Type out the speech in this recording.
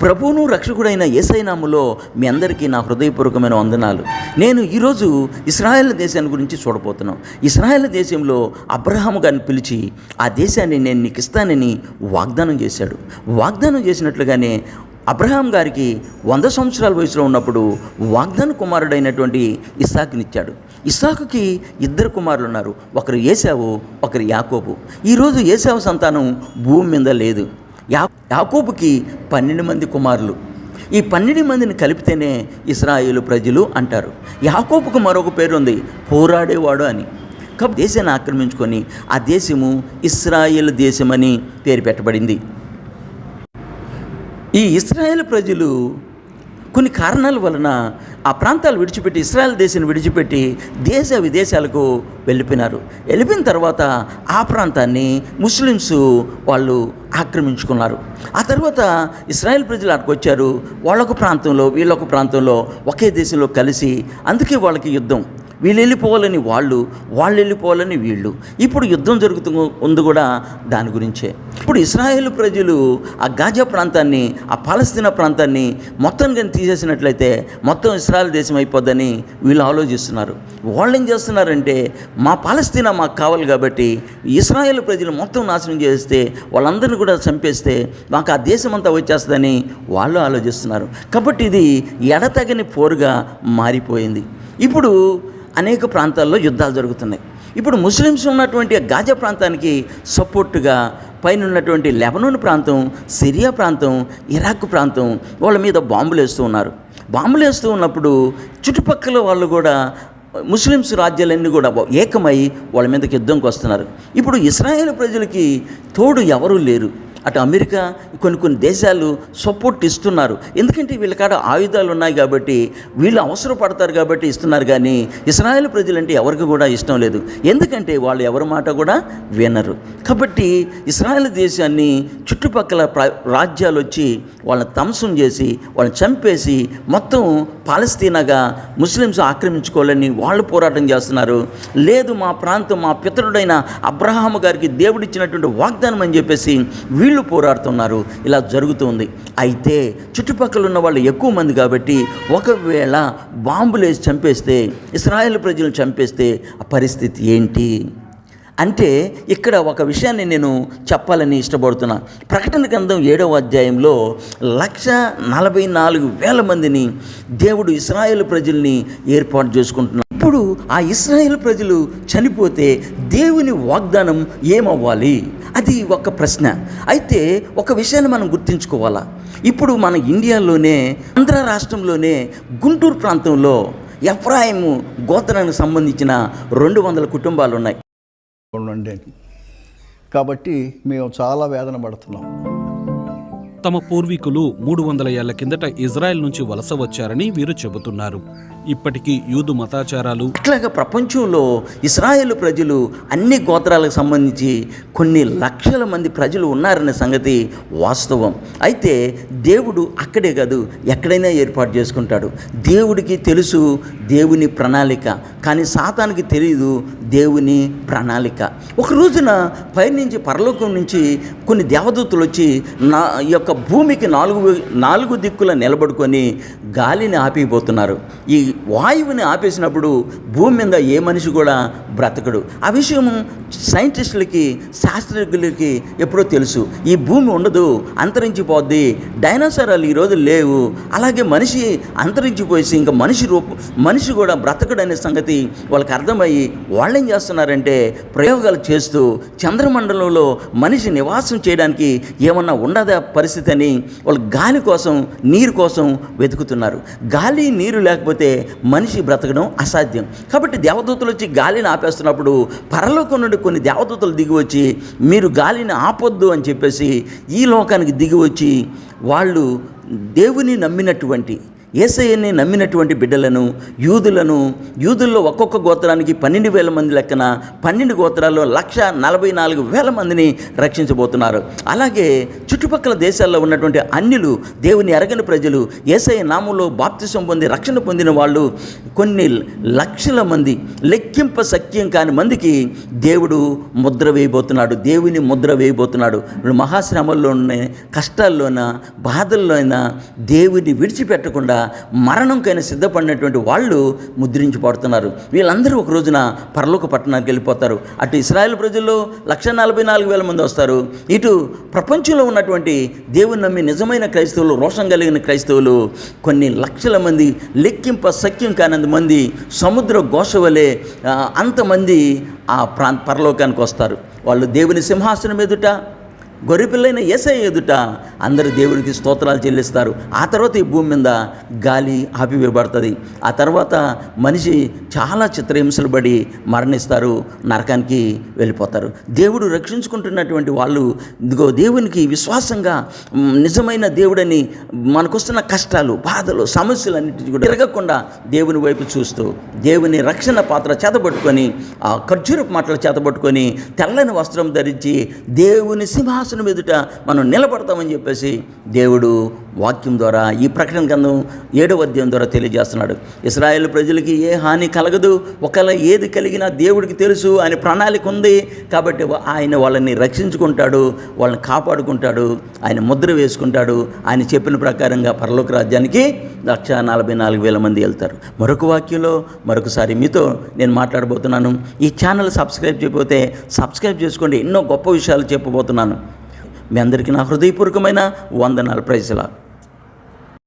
ప్రభువును రక్షకుడైన ఏసైనాములో మీ అందరికీ నా హృదయపూర్వకమైన వందనాలు. నేను ఈరోజు ఇస్రాయేల్ దేశాన్ని గురించి చూడబోతున్నాం. ఇస్రాయేల్ దేశంలో అబ్రహాము గారిని పిలిచి ఆ దేశాన్ని నేను నీకు ఇస్తానని వాగ్దానం చేశాడు. వాగ్దానం చేసినట్లుగానే అబ్రహాం గారికి వంద సంవత్సరాల వయసులో ఉన్నప్పుడు వాగ్దాన కుమారుడైనటువంటి ఇస్సాకునిచ్చాడు. ఇస్సాకుకి ఇద్దరు కుమారులు ఉన్నారు. ఒకరు ఏసావు ఒకరు యాకోబు. ఈరోజు ఏసావు సంతానం భూమి మీద లేదు. యాకూబుకి పన్నెండు మంది కుమారులు. ఈ పన్నెండు మందిని కలిపితేనే ఇస్రాయేలు ప్రజలు అంటారు. యాకోబుకు మరొక పేరు ఉంది పోరాడేవాడు అని. కాబట్టి దేశాన్ని ఆక్రమించుకొని ఆ దేశము ఇస్రాయేల్ దేశమని పేరు పెట్టబడింది. ఈ ఇస్రాయేల్ ప్రజలు కొన్ని కారణాల వలన ఆ ప్రాంతాలు విడిచిపెట్టి ఇస్రాయల్ దేశాన్ని విడిచిపెట్టి దేశ విదేశాలకు వెళ్ళిపోయినారు. వెళ్ళిపోయిన తర్వాత ఆ ప్రాంతాన్ని ముస్లిమ్స్ వాళ్ళు ఆక్రమించుకున్నారు. ఆ తర్వాత ఇస్రాయల్ ప్రజలు అక్కడికి వచ్చారు. వాళ్ళొక ప్రాంతంలో వీళ్ళొక ప్రాంతంలో ఒకే దేశంలో కలిసి అందుకే వాళ్ళకి యుద్ధం. వీళ్ళు వెళ్ళిపోవాలని వాళ్ళు వాళ్ళు వెళ్ళిపోవాలని వీళ్ళు. ఇప్పుడు యుద్ధం జరుగుతూ ఉంది కూడా దాని గురించే. ఇప్పుడు ఇస్రాయేల్ ప్రజలు ఆ గాజా ప్రాంతాన్ని ఆ పాలస్తీనా ప్రాంతాన్ని మొత్తం కానీ తీసేసినట్లయితే మొత్తం ఇస్రాయల్ దేశం అయిపోద్దని వీళ్ళు ఆలోచిస్తున్నారు. వాళ్ళు ఏం చేస్తున్నారంటే మా పాలస్తీనా మాకు కావాలి కాబట్టి ఇస్రాయేల్ ప్రజలు మొత్తం నాశనం చేస్తే వాళ్ళందరినీ కూడా చంపేస్తే మాకు ఆ దేశం అంతా వచ్చేస్తుందని వాళ్ళు ఆలోచిస్తున్నారు. కాబట్టి ఇది ఎడతగని పోరుగా మారిపోయింది. ఇప్పుడు అనేక ప్రాంతాల్లో యుద్ధాలు జరుగుతున్నాయి. ఇప్పుడు ముస్లిమ్స్ ఉన్నటువంటి గాజా ప్రాంతానికి సపోర్టుగా పైన ఉన్నటువంటి లెబనోన్ ప్రాంతం సిరియా ప్రాంతం ఇరాక్ ప్రాంతం వాళ్ళ మీద బాంబులు వేస్తూ ఉన్నారు. బాంబులు వేస్తూ ఉన్నప్పుడు చుట్టుపక్కల వాళ్ళు కూడా ముస్లిమ్స్ రాజ్యాలన్నీ కూడా ఏకమై వాళ్ళ మీదకి యుద్ధంకి వస్తున్నారు ఇప్పుడు ఇస్రాయేల్ ప్రజలకి తోడు ఎవరూ లేరు. అటు అమెరికా కొన్ని కొన్ని దేశాలు సపోర్ట్ ఇస్తున్నారు. ఎందుకంటే వీళ్ళ కాడ ఆయుధాలు ఉన్నాయి కాబట్టి వీళ్ళు అవసరపడతారు కాబట్టి ఇస్తున్నారు కానీ ఇస్రాయేల్ ప్రజలంటే ఎవరికి కూడా ఇష్టం లేదు. ఎందుకంటే వాళ్ళు ఎవరి మాట కూడా వినరు. కాబట్టి ఇస్రాయేల్ దేశాన్ని చుట్టుపక్కల రాజ్యాలు వచ్చి వాళ్ళని ధ్వంసం చేసి వాళ్ళని చంపేసి మొత్తం పాలస్తీనాగా ముస్లిమ్స్ ఆక్రమించుకోవాలని వాళ్ళు పోరాటం చేస్తున్నారు. లేదు మా ప్రాంతం మా పితరుడైన అబ్రహాము గారికి దేవుడిచ్చినటువంటి వాగ్దానం అని చెప్పేసి వీళ్ళు పోరాడుతున్నారు. ఇలా జరుగుతుంది అయితే చుట్టుపక్కల ఉన్న వాళ్ళు ఎక్కువ మంది కాబట్టి ఒకవేళ బాంబులేసి చంపేస్తే ఇస్రాయేల్ ప్రజలు చంపేస్తే ఆ పరిస్థితి ఏంటి? అంటే ఇక్కడ ఒక విషయాన్ని నేను చెప్పాలని ఇష్టపడుతున్నా. ప్రకటన గ్రంథం ఏడవ అధ్యాయంలో లక్ష నలభై నాలుగు వేల మందిని దేవుడు ఇస్రాయేల్ ప్రజల్ని ఏర్పాటు చేసుకుంటున్నాడు. ఇప్పుడు ఆ ఇస్రాయేల్ ప్రజలు చనిపోతే దేవుని వాగ్దానం ఏమవ్వాలి? అది ఒక ప్రశ్న. అయితే ఒక విషయాన్ని మనం గుర్తుంచుకోవాలా? ఇప్పుడు మన ఇండియాలోనే ఆంధ్ర రాష్ట్రంలోనే గుంటూరు ప్రాంతంలో ఎఫ్రాయిము గోత్రానికి సంబంధించిన రెండు వందల కుటుంబాలు ఉన్నాయి కాబట్టి మేము చాలా వేదన పడుతున్నాం. తమ పూర్వీకులు మూడు వందల ఏళ్ళ కిందట ఇజ్రాయెల్ నుంచి వలస వచ్చారని వీరు చెబుతున్నారు. ఇప్పటికీ యూదు మతాచారాలు ఇట్లాగా ప్రపంచంలో ఇస్రాయేల్ ప్రజలు అన్ని గోత్రాలకు సంబంధించి కొన్ని లక్షల మంది ప్రజలు ఉన్నారనే సంగతి వాస్తవం. అయితే దేవుడు అక్కడే కాదు ఎక్కడైనా ఏర్పాటు చేసుకుంటాడు. దేవుడికి తెలుసు దేవుని ప్రణాళిక కానీ సాతానికి తెలియదు దేవుని ప్రణాళిక. ఒక రోజున పైనుంచి పరలోకం నుంచి కొన్ని దేవదూతలు వచ్చి నా ఈ యొక్క భూమికి నాలుగు నాలుగు దిక్కుల నిలబడుకొని గాలిని ఆపిపోతున్నారు. ఈ వాయువుని ఆపేసినప్పుడు భూమి మీద ఏ మనిషి కూడా బ్రతకడు. ఆ విషయం సైంటిస్టులకి శాస్త్రజ్ఞులకి ఎప్పుడో తెలుసు. ఈ భూమి ఉండదు అంతరించిపోద్ది డైనోసారాలు ఈరోజు లేవు. అలాగే మనిషి అంతరించిపోయేసి ఇంకా మనిషి రూప మనిషి కూడా బ్రతకడనే సంగతి వాళ్ళకి అర్థమయ్యి వాళ్ళు ఏం చేస్తున్నారంటే ప్రయోగాలు చేస్తూ చంద్రమండలంలో మనిషి నివాసం చేయడానికి ఏమన్నా ఉండదా పరిస్థితి అని వాళ్ళు గాలి కోసం నీరు కోసం వెతుకుతున్నారు. గాలి నీరు లేకపోతే మనిషి బ్రతకడం అసాధ్యం. కాబట్టి దేవదూతలు వచ్చి గాలిని ఆపేస్తున్నప్పుడు పరలోకం నుండి కొన్ని దేవదూతలు దిగి వచ్చి మీరు గాలిని ఆపొద్దు అని చెప్పేసి ఈ లోకానికి దిగి వచ్చి వాళ్ళు దేవుని నమ్మినటువంటి ఏసఐని నమ్మినటువంటి బిడ్డలను యూదులను యూదుల్లో ఒక్కొక్క గోత్రానికి పన్నెండు వేల మంది లెక్కన పన్నెండు గోత్రాల్లో లక్ష నలభై నాలుగు వేల మందిని రక్షించబోతున్నారు. అలాగే చుట్టుపక్కల దేశాల్లో ఉన్నటువంటి అన్యులు దేవుని ఎరగని ప్రజలు ఏసఐ నామంలో బాప్తిసం పొంది రక్షణ పొందిన వాళ్ళు కొన్ని లక్షల మంది లెక్కింప సఖ్యం కాని మందికి దేవుడు ముద్ర వేయబోతున్నాడు దేవుని ముద్ర వేయబోతున్నాడు. మహాశ్రమల్లోనే కష్టాల్లోన బాధల్లోనైనా దేవుని విడిచిపెట్టకుండా మరణంకైనా సిద్ధపడినటువంటి వాళ్ళు ముద్రించబడుతున్నారు. వీళ్ళందరూ ఒక రోజున పరలోక పట్టణానికి వెళ్ళిపోతారు. అటు ఇస్రాయల్ ప్రజల్లో లక్ష నలభై నాలుగు వేల మంది వస్తారు. ఇటు ప్రపంచంలో ఉన్నటువంటి దేవుని నమ్మి నిజమైన క్రైస్తవులు రోషం కలిగిన క్రైస్తవులు కొన్ని లక్షల మంది లెక్కింప సఖ్యం కానంత మంది సముద్ర ఘోష వలె అంతమంది ఆ ప్రాంత పరలోకానికి వస్తారు. వాళ్ళు దేవుని సింహాసనం ఎదుట గొర్రెపిల్లైన ఏసై ఎదుట అందరు దేవుడికి స్తోత్రాలు చెల్లిస్తారు. ఆ తర్వాత ఈ భూమి మీద గాలి ఆపివేయబడుతుంది. ఆ తర్వాత మనిషి చాలా చిత్రహింసలు పడి మరణిస్తారు నరకానికి వెళ్ళిపోతారు. దేవుడు రక్షించుకుంటున్నటువంటి వాళ్ళు ఇదిగో దేవునికి విశ్వాసంగా నిజమైన దేవుడని మనకొస్తున్న కష్టాలు బాధలు సమస్యలన్నిటి కూడా తిరగకుండా దేవుని వైపు చూస్తూ దేవుని రక్షణ పాత్ర చేతబట్టుకొని ఆ ఖర్జూరపు మాటలు చేతబట్టుకొని తెల్లని వస్త్రం ధరించి దేవుని సింహాసనం ఎదుట మనం నిలబడతామని చెప్పేసి దేవుడు వాక్యం ద్వారా ఈ ప్రకటన గ్రంథం ఏడవ అధ్యాయం ద్వారా తెలియజేస్తున్నాడు. ఇస్రాయేల్ ప్రజలకి ఏ హాని కలగదు ఒకవేళ ఏది కలిగినా దేవుడికి తెలుసు ఆయన ప్రణాళిక ఉంది కాబట్టి ఆయన వాళ్ళని రక్షించుకుంటాడు వాళ్ళని కాపాడుకుంటాడు ఆయన ముద్ర వేసుకుంటాడు ఆయన చెప్పిన ప్రకారంగా పరలోక రాజ్యానికి లక్ష నలభై నాలుగు వేల మంది వెళ్తారు. మరొక వాక్యంలో మరొకసారి మీతో నేను మాట్లాడబోతున్నాను. ఈ ఛానల్ సబ్స్క్రైబ్ చేయకపోతే సబ్స్క్రైబ్ చేసుకోండి. ఎన్నో గొప్ప విషయాలు చెప్పబోతున్నాను. మీ అందరికీ నా హృదయపూర్వకమైన వందనాలు. ప్రైజ్లా